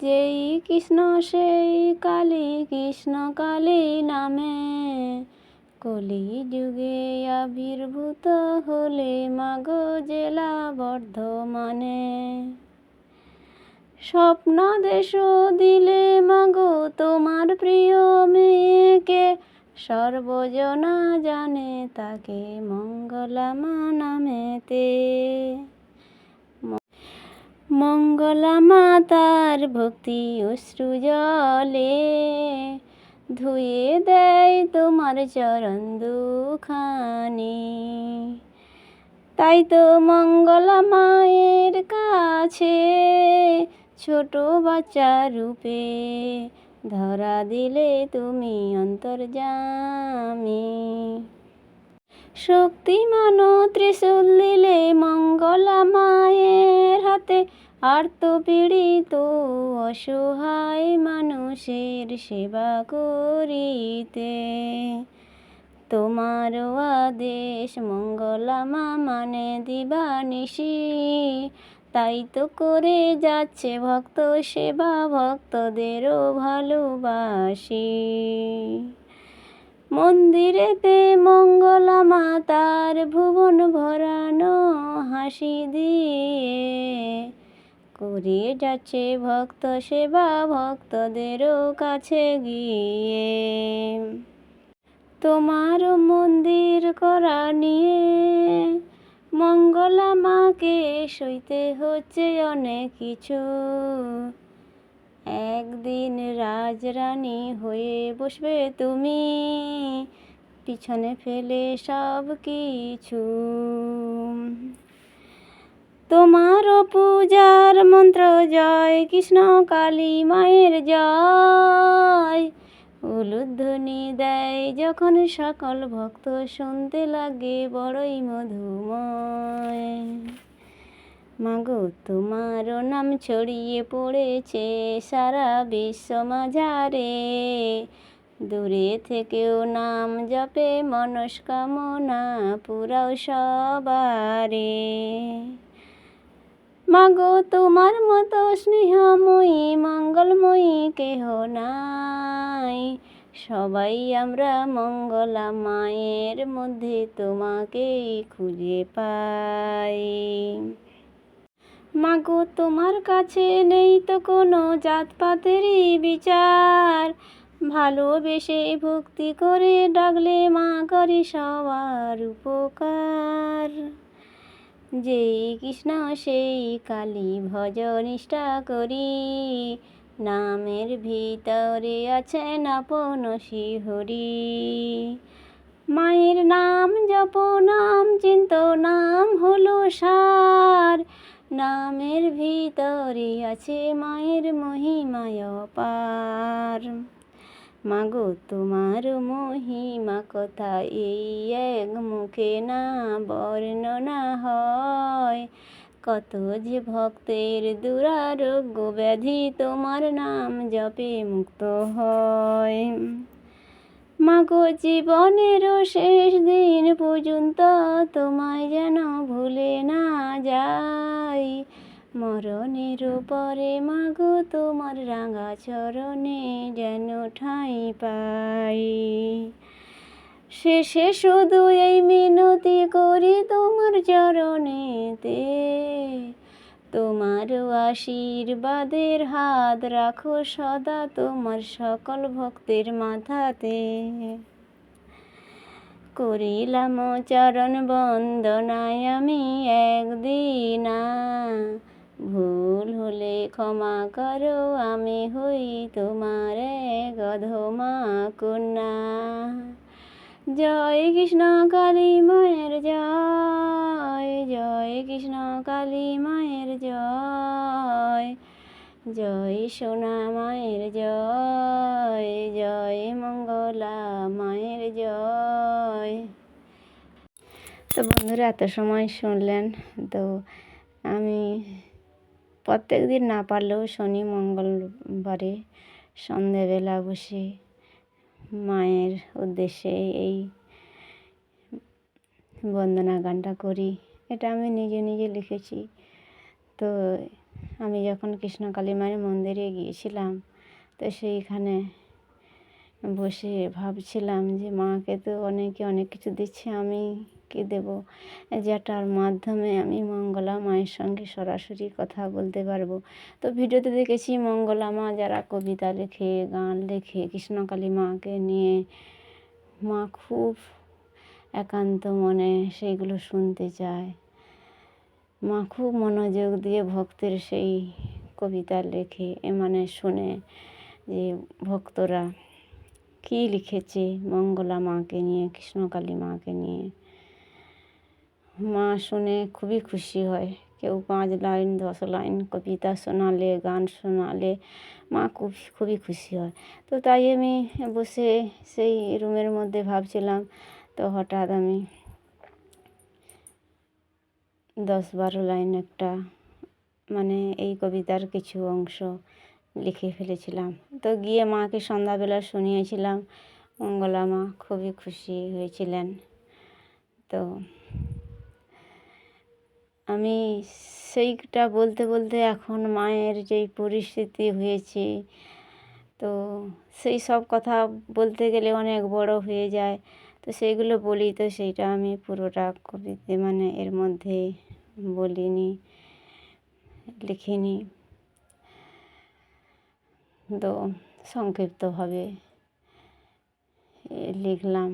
যেই কৃষ্ণ, সেই কালী, কৃষ্ণ কালী নামে। কলি যুগে আবির্ভূত হলে মাগো জেলা বর্ধমানে। স্বপ্ন দেশ দিলে মাগো তোমার প্রিয় মেয়েকে। সর্বজনা জানে তাকে মঙ্গলামা নামেতে। মঙ্গলামা মাতার ভক্তি অশ্রু জলে ধুয়ে দেয় তোমার চরণ দুখানি। তাই তো মঙ্গলা মায়ের কাছে ছোট বাচ্চা রূপে ধরা দিলে তুমি অন্তর্জামী শক্তিমান ত্রিশূল দিলে মঙ্গলা মায়ের হাতে আর্ত পীড়িত, অসহায় মানুষের সেবা করিতে। তোমার আদেশ মঙ্গলামা মানে দিবানিশি, তাই তো করে যাচ্ছে ভক্ত সেবা, ভক্তদেরও ভালোবাসি। মন্দিরেতে মঙ্গলা মাতার ভুবন ভরানো হাসি দিয়ে করে যাচ্ছে ভক্ত সেবা ভক্তদেরও কাছে গিয়ে। তোমার মন্দির করা নিয়ে মঙ্গলা মাকে সইতে হচ্ছে অনেক কিছু। একদিন রাজরানী হয়ে বসবে তুমি, পিছনে ফেলে সব কিছু। তোমারও পূজার মন্ত্র জয়, কৃষ্ণ কালী মায়ের জয়। উলুধ্বনি দেয় যখন সকল ভক্ত শুনতে লাগে বড়ই মধুময়। মাগো তোমারও নাম ছড়িয়ে পড়েছে সারা বিশ্ব মাঝারে। দূরে থেকেও নাম জপে মনস্কামনা পুরাও সবারে। মাগো, তোমার মতো স্নেহময়ী, মঙ্গলময়ী কেহ নাই। সবাই আমরা মঙ্গলা মায়ের মধ্যে তোমাকেই খুঁজে পাই। মাগো, তোমার কাছে নেই তো কোনো জাতপাতেরই বিচার। ভালোবেসে ভক্তি করে ডাকলে মা করে সবার উপকার। যেই কৃষ্ণ সেই কালী ভজ নিষ্ঠা করি। নামের ভিতরে আছে আপন হরি মায়ের নাম জপ, নাম চিন্ত, নাম হলো সার। নামের ভিতরে আছে মায়ের মহিমায় পার মাগো তোমার মহিমা কথা এই এক মুখে না বর্ণনা হয়। কত যে ভক্তের দুরারোগ্য ব্যাধি তোমার নাম জপে মুক্ত হয়। মাগো জীবনের শেষ দিন পর্যন্ত তোমায় যেন ভুলে না মরণের পরে মাগো তোমার রাঙা চরণে যেন ঠাঁই পাই। শেষে শুধু এই মিনতি করি তোমার চরণেতে। তোমার আশীর্বাদের হাত রাখো সদা তোমার সকল ভক্তের মাথাতে। করিলাম চরণ বন্দনায় আমি একদিনা। ভুল হলে ক্ষমা করো, আমি হই তোমার গধমা কন্যা। জয় কৃষ্ণ কালী মায়ের জয় জয় কৃষ্ণ কালী মায়ের জয় জয় সোনা মায়ের জয় জয় মঙ্গলা মায়ের জয়। তো বন্ধুরা, এত সময় শুনলেন, তো আমি প্রত্যেক দিন না পারলেও শনি মঙ্গলবারে সন্ধেবেলা বসে মায়ের উদ্দেশ্যে এই বন্দনা গানটা করি। এটা আমি নিজে নিজে লিখেছি। তো আমি যখন কৃষ্ণকালী মায়ের মন্দিরে গিয়েছিলাম, তো সেইখানে বসে ভাবছিলাম যে মাকে তো অনেকে অনেক কিছু দিচ্ছে, আমি কি দেব, যেটার মাধ্যমে আমি মঙ্গলা মায়ের সঙ্গে সরাসরি কথা বলতে পারব। তো ভিডিওতে দেখেছি মঙ্গলা মা যারা কবিতা লেখে, গান লেখে, কৃষ্ণকালী মাকে নিয়ে মা খুব একান্ত মনে সেইগুলো শুনতে চায়। মা খুব মনোযোগ দিয়ে ভক্তের সেই কবিতা লেখে, এ মানে শুনে যে ভক্তরা কী লিখেছে মঙ্গলা মাকে নিয়ে, কৃষ্ণকালী মাকে নিয়ে। মা শুনে খুবই খুশি হয়। কেউ পাঁচ লাইন, দশ লাইন কবিতা শোনালে, গান শোনালে মা খুব, খুবই খুশি হয়। তো তাই আমি বসে সেই রুমের মধ্যে ভাবছিলাম, তো হঠাৎ আমি দশ বারো লাইন একটা মানে এই কবিতার কিছু অংশ লিখে ফেলেছিলাম। তো গিয়ে মাকে সন্ধ্যাবেলা শুনিয়েছিলাম, মঙ্গলা মা খুবই খুশি হয়েছিলেন। তো আমি সেইটা বলতে বলতে এখন মায়ের যেই পরিস্থিতি হয়েছে, তো সেই সব কথা বলতে গেলে অনেক বড় হয়ে যায়। তো সেইগুলো বলি, তো সেইটা আমি পুরোটা কবিতে মানে এর মধ্যে বলিনি, লিখিনি। তো সংক্ষিপ্তভাবে লিখলাম।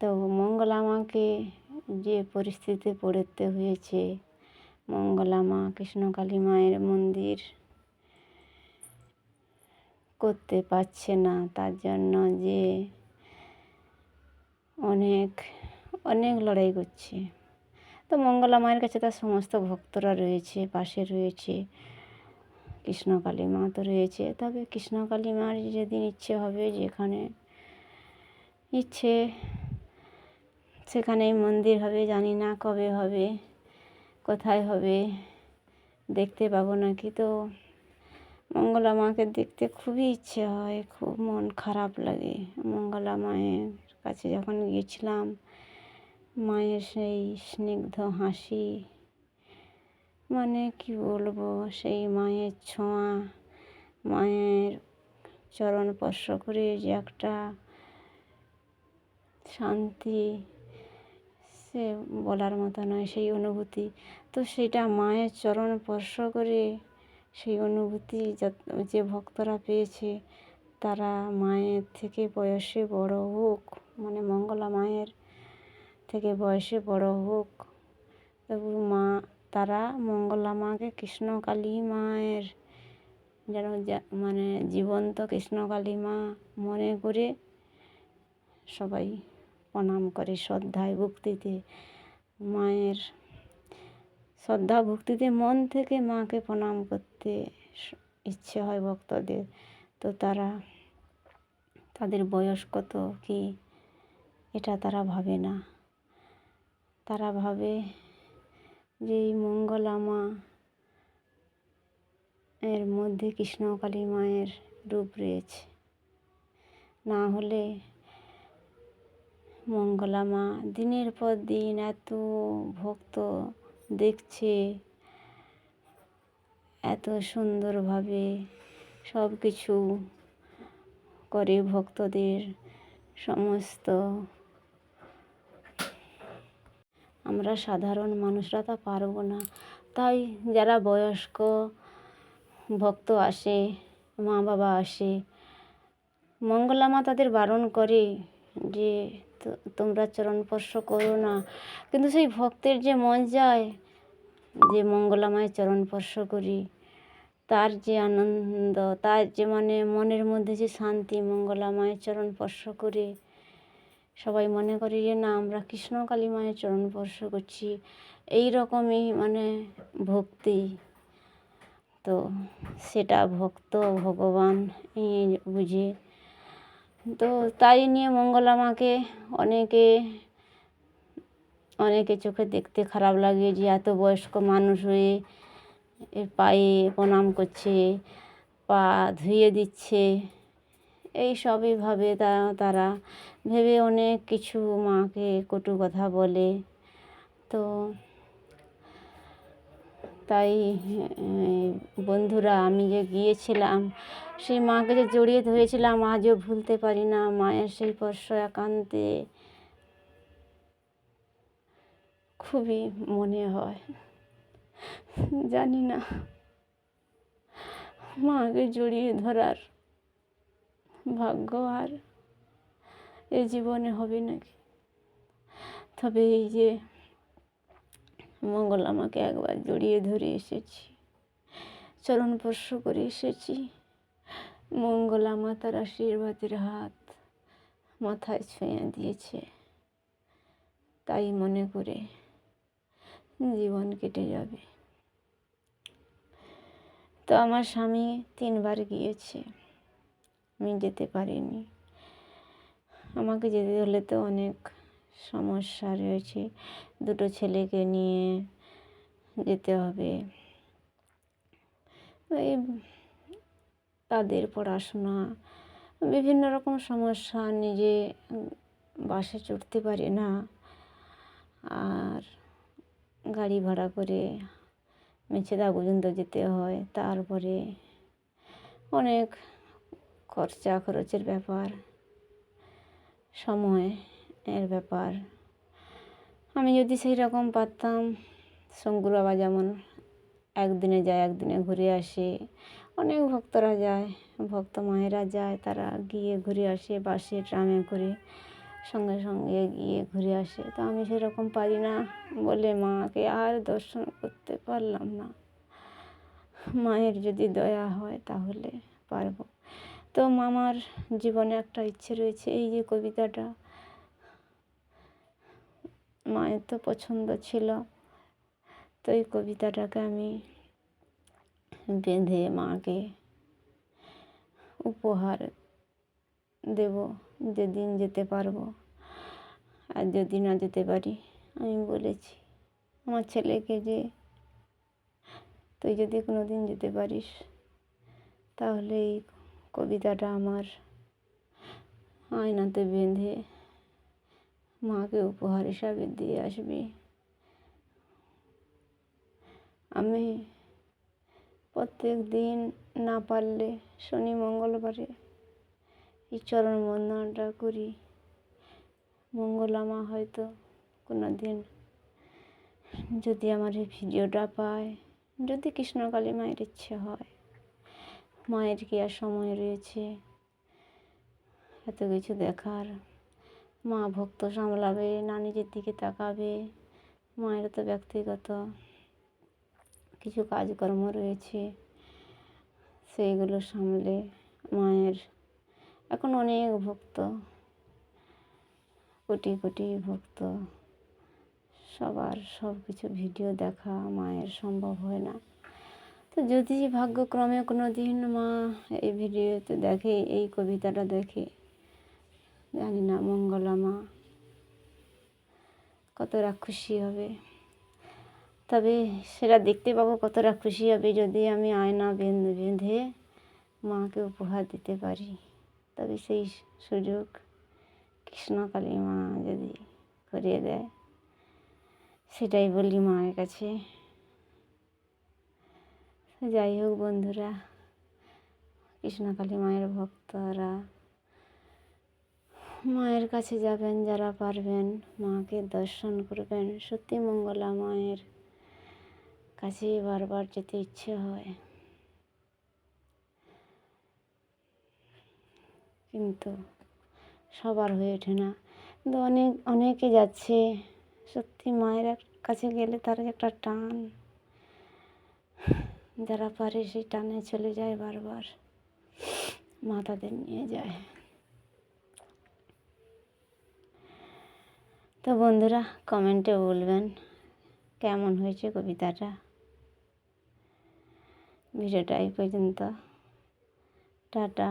তো মঙ্গলা মাকে যে পরিস্থিতিতে পড়তে হয়েছে, মঙ্গলা মা কৃষ্ণকালী মায়ের মন্দির করতে পারছে না। তার জন্য যে অনেক অনেক লড়াই করছে। তো মঙ্গলা মায়ের কাছে তার সমস্ত ভক্তরা রয়েছে, পাশে রয়েছে কৃষ্ণকালী মা তো রয়েছে। তবে কৃষ্ণকালী মার যেদিন ইচ্ছে হবে, যেখানে ইচ্ছে সেখানেই মন্দির হবে, জানি না কবে হবে, কোথায় হবে, দেখতে পাবো নাকি। তো মঙ্গলা মাকে দেখতে খুবই ইচ্ছে হয়, খুব মন খারাপ লাগে। মঙ্গলা মায়ের কাছে যখন গিয়েছিলাম, মায়ের সেই স্নিগ্ধ হাসি মানে কি বলব, সেই মায়ের ছোঁয়া, মায়ের চরণ স্পর্শ করে যে একটা শান্তি সে বলার মতো নয়, সেই অনুভূতি। তো সেটা মায়ের চরণ স্পর্শ করে সেই অনুভূতি যে ভক্তরা পেয়েছে, তারা মায়ের থেকে বয়সে বড় হোক মানে মঙ্গলা মায়ের থেকে বয়সে বড় হোক, তবু মা, তারা মঙ্গলা মাকে কৃষ্ণকালী মায়ের যেন মানে জীবন্ত কৃষ্ণকালী মা মনে করে সবাই প্রণাম করে শ্রদ্ধায় ভক্তিতে মায়ের শ্রদ্ধা ভক্তিতে মন থেকে মাকে প্রণাম করতে ইচ্ছে হয় ভক্তদের। তো তারা তাদের বয়স কত কি এটা তারা ভাবে না। তারা ভাবে যে এই মঙ্গলা মা এর মধ্যে কৃষ্ণকালী মায়ের রূপ রয়েছে। না হলে মঙ্গলা মা দিনের পর দিন এত ভক্ত দেখছে, এত সুন্দরভাবে সব কিছু করে ভক্তদের সমস্ত। আমরা সাধারণ মানুষরা তা পারব না। তাই যারা বয়স্ক ভক্ত আসে মা বাবা আসে মঙ্গলা মা তাদের বারণ করে যে তোমরা চরণ স্পর্শ করো না। কিন্তু সেই ভক্তের যে মন যায়, যে মঙ্গলা মায়ের চরণ স্পর্শ করি, তার যে আনন্দ, তার যে মানে মনের মধ্যে যে শান্তি মঙ্গলা মায়ের চরণ স্পর্শ করে, সবাই মনে করে যে না, আমরা কৃষ্ণকালী মায়ের চরণ স্পর্শ করছি। এই রকমই মানে ভক্তি। তো সেটা ভক্ত, ভগবান বুঝে তো তাই নিয়ে মঙ্গলা মাকে অনেকে অনেকে চোখে দেখতে খারাপ লাগে যে এত বয়স্ক মানুষ হয়ে এর পায়ে প্রণাম করছে, পা ধুয়ে দিচ্ছে। এই সবই ভাবে তা, তারা। ভেবে অনেক কিছু মাকে কটু কথা বলে। তো তাই বন্ধুরা, আমি যে গিয়েছিলাম, সেই মাকে যে জড়িয়ে ধরেছিলাম, আজও ভুলতে পারি না মায়ের সেই স্পর্শ একান্তে। খুবই মনে হয়, জানি না, মাকে জড়িয়ে ধরার ভাগ্য আর এ জীবনে হবে নাকি? তবে এই যে মঙ্গল আমাকে একবার জড়িয়ে ধরে এসেছি। চরণ স্পর্শ করে এসেছি। মঙ্গলা মাতার আশীর্বাদের হাত মাথায় ছুঁয়ে দিয়েছে। তাই মনে করে জীবন কেটে যাবে। তো আমার স্বামী তিনবার গিয়েছে। আমি যেতে পারিনি। আমাকে যেতে হলে তো অনেক সমস্যা রয়েছে। দুটো ছেলেকে নিয়ে যেতে হবে। এই তাদের পড়াশোনা, বিভিন্ন রকম সমস্যা, নিজে বাসে চড়তে পারি না, আর গাড়ি ভাড়া করে মেছেদা পর্যন্ত যেতে হয়। তারপরে অনেক খরচা খরচের ব্যাপার, সময় এর ব্যাপার। আমি যদি সেই রকম পারতাম, শঙ্কুর বাবা যেমন একদিনে যায়, একদিনে ঘুরে আসে, অনেক ভক্তরা যায়, ভক্ত মায়েরা যায়, তারা গিয়ে ঘুরে আসে বাসে, ট্রামে করে সঙ্গে সঙ্গে গিয়ে ঘুরে আসে। তো আমি সেরকম পারি না বলে মাকে আর দর্শন করতে পারলাম না। মায়ের যদি দয়া হয় তাহলে পারব। তো মামার জীবনে একটা ইচ্ছে রয়েছে, এই যে কবিতাটা মায়ের তো পছন্দ ছিল। তো এই কবিতাটাকে আমি বেঁধে মাকে উপহার দেব, যেদিন যেতে পারব আর যদি না যেতে পারি, আমি বলেছি, আমার ছেলেকে যে তুই যদি কোনো দিন যেতে পারিস, তাহলে এই কবিতাটা আমার আয়নাতে বেঁধে মাকে উপহার হিসাবে দিয়ে আসবি। আমি প্রত্যেক দিন না পারলে শনি মঙ্গলবারে এই চরণ বন্দনাটা করি। মঙ্গলামা হয়তো কোনো দিন যদি আমার এই ভিডিওটা পায়, যদি কৃষ্ণকালী মায়ের ইচ্ছে হয়, মায়ের কি আর সময় রয়েছে? এত কিছু দেখার মা ভক্ত সামলাবে না নিজের দিকে তাকাবে মায়ের তো ব্যক্তিগত কিছু কাজকর্ম রয়েছে। সেইগুলো সামলে মায়ের এখন অনেক ভক্ত, কোটি কোটি ভক্ত। সবার সব কিছু ভিডিও দেখা মায়ের সম্ভব হয় না। তো যদি ভাগ্যক্রমে কোনো দিন মা এই ভিডিওতে দেখে, এই কবিতাটা দেখে জানি না মঙ্গলা মা কতটা খুশি হবে। তবে সেটা দেখতে পাবো কতটা খুশি হবে যদি আমি আয়না বেঁধে বেঁধে মাকে উপহার দিতে পারি। তবে সেই সুযোগ কৃষ্ণকালী মা যদি করিয়ে দেয়, সেটাই বলি মায়ের কাছে। যাই হোক বন্ধুরা, কৃষ্ণকালী মায়ের ভক্তরা মায়ের কাছে যাবেন, যারা পারবেন মাকে দর্শন করবেন। সত্যি মঙ্গলা মায়ের কাছে বারবার যেতে ইচ্ছে হয়। কিন্তু সবার হয়ে ওঠে না। কিন্তু অনেক, অনেকে যাচ্ছে, সত্যি মায়ের কাছে গেলে তার একটা টান। যারা পারে সেই টানে চলে যায় বারবার। মা তাদের নিয়ে যায়। তো বন্ধুরা কমেন্টে বলবেন কেমন হয়েছে কবিতাটা? ভিডিওটা এই পর্যন্ত। টাটা।